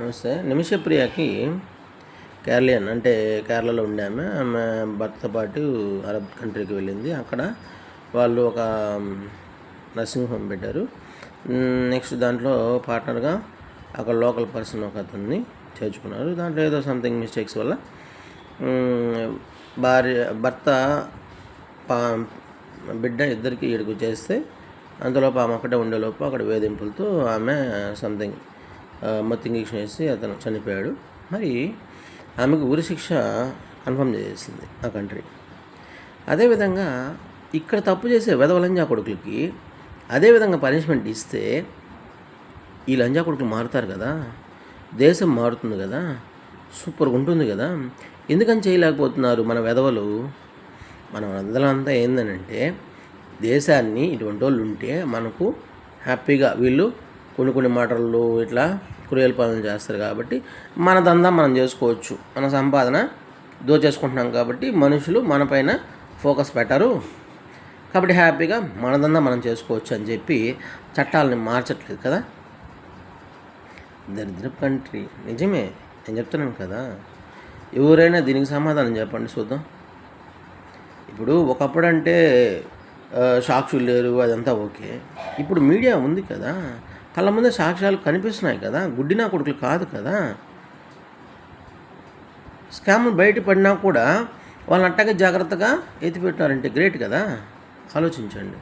నమస్తే. నిమిషప్రియకి కేరళియన్ అంటే కేరళలో ఉండే ఆమె. ఆమె భర్తతో పాటు అరబ్ కంట్రీకి వెళ్ళింది. అక్కడ వాళ్ళు ఒక నర్సింగ్ హోమ్ పెట్టారు. నెక్స్ట్ దాంట్లో పార్ట్నర్గా అక్కడ లోకల్ పర్సన్ ఒక అతన్ని చేర్చుకున్నారు. దాంట్లో ఏదో సంథింగ్ మిస్టేక్స్ వల్ల భార్య భర్త పా బిడ్డ ఇద్దరికి ఇక్కడికి చేస్తే అంతలోపు ఆమె అక్కడే ఉండేలోపు అక్కడ వేధింపులతో ఆమె సంథింగ్ మత్తు ఇంజక్షన్ వేసి అతను చనిపోయాడు. మరి ఆమెకు ఉరిశిక్ష కన్ఫర్మ్ చేసేసింది ఆ కంట్రీ. అదేవిధంగా ఇక్కడ తప్పు చేసే వెధవ లంజా కొడుకులకి అదేవిధంగా పనిష్మెంట్ ఇస్తే ఈ లంజా కొడుకులు మారుతారు కదా. దేశం మారుతుంది కదా. సూపర్గా ఉంటుంది కదా. ఎందుకని చేయలేకపోతున్నారు మన వెధవలు? మనం అందరం అంతా ఏందనంటే దేశాన్ని ఇటువంటి వాళ్ళు ఉంటే మనకు హ్యాపీగా వీళ్ళు కొన్ని కొన్ని మాటలు ఇట్లా క్రూయల్ పనులు చేస్తారు కాబట్టి మన దందా మనం చేసుకోవచ్చు మన సంపాదన దోచేసుకుంటున్నాం కాబట్టి మనుషులు మనపైన ఫోకస్ పెట్టరు. కాబట్టి హ్యాపీగా మన దందా మనం చేసుకోవచ్చు అని చెప్పి చట్టాలని మార్చట్లేదు కదా? దరిద్ర కంట్రీ. నిజమే. నేను చెప్తున్నాను కదా. ఎవరైనా దీనికి సమాధానం చెప్పండి చూద్దాం. ఇప్పుడు ఒకప్పుడు అంటే సాక్షులు లేరు అదంతా ఓకే. ఇప్పుడు మీడియా ఉంది కదా. కళ్ళ ముందే సాక్ష్యాలు కనిపిస్తున్నాయి కదా. గుడ్డినా కొడుకులు కాదు కదా. స్కామ్ బయటపడినా కూడా వాళ్ళని అట్టగా జాగ్రత్తగా ఎత్తిపెట్టారంటే గ్రేట్ కదా. ఆలోచించండి.